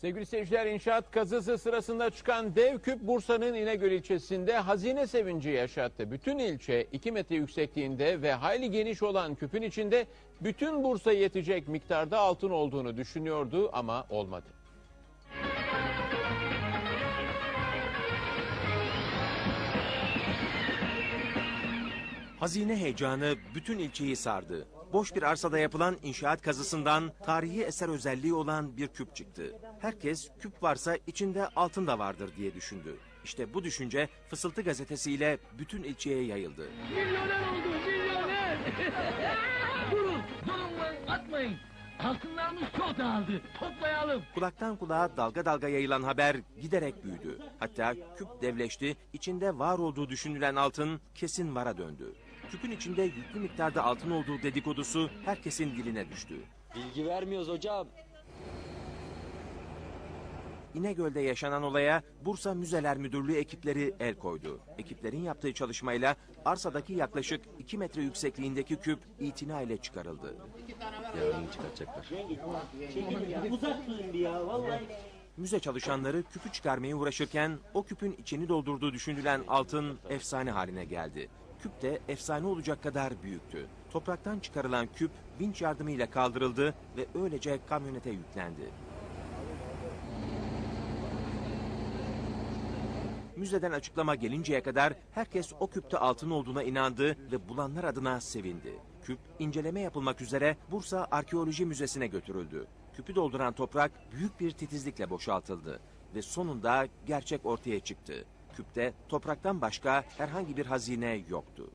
Sevgili seyirciler inşaat kazısı sırasında çıkan dev küp Bursa'nın İnegöl ilçesinde hazine sevinci yaşattı. Bütün ilçe 2 metre yüksekliğinde ve hayli geniş olan küpün içinde bütün Bursa yetecek miktarda altın olduğunu düşünüyordu ama olmadı. Hazine heyecanı bütün ilçeyi sardı. Boş bir arsada yapılan inşaat kazısından tarihi eser özelliği olan bir küp çıktı. Herkes küp varsa içinde altın da vardır diye düşündü. İşte bu düşünce Fısıltı gazetesiyle bütün ilçeye yayıldı. Milyoner oldu, milyoner. durun, durun atmayın. Altınlarımız çok dağıldı. Toplayalım. Kulaktan kulağa dalga dalga yayılan haber giderek büyüdü. Hatta küp devleşti, içinde var olduğu düşünülen altın kesin vara döndü. Küpün içinde yüklü miktarda altın olduğu dedikodusu herkesin diline düştü. Bilgi vermiyoruz hocam. İnegöl'de yaşanan olaya Bursa Müzeler Müdürlüğü ekipleri el koydu. Ekiplerin yaptığı çalışmayla arsadaki yaklaşık 2 metre yüksekliğindeki küp itina ile çıkarıldı. Müze çalışanları küpü çıkarmaya uğraşırken o küpün içini doldurduğu düşünülen altın efsane haline geldi. Küp de efsane olacak kadar büyüktü. Topraktan çıkarılan küp vinç yardımıyla kaldırıldı ve öylece kamyonete yüklendi. Müzeden açıklama gelinceye kadar herkes o küpte altın olduğuna inandı ve bulanlar adına sevindi. Küp inceleme yapılmak üzere Bursa Arkeoloji Müzesi'ne götürüldü. Küpü dolduran toprak büyük bir titizlikle boşaltıldı ve sonunda gerçek ortaya çıktı. Küpte topraktan başka herhangi bir hazine yoktu.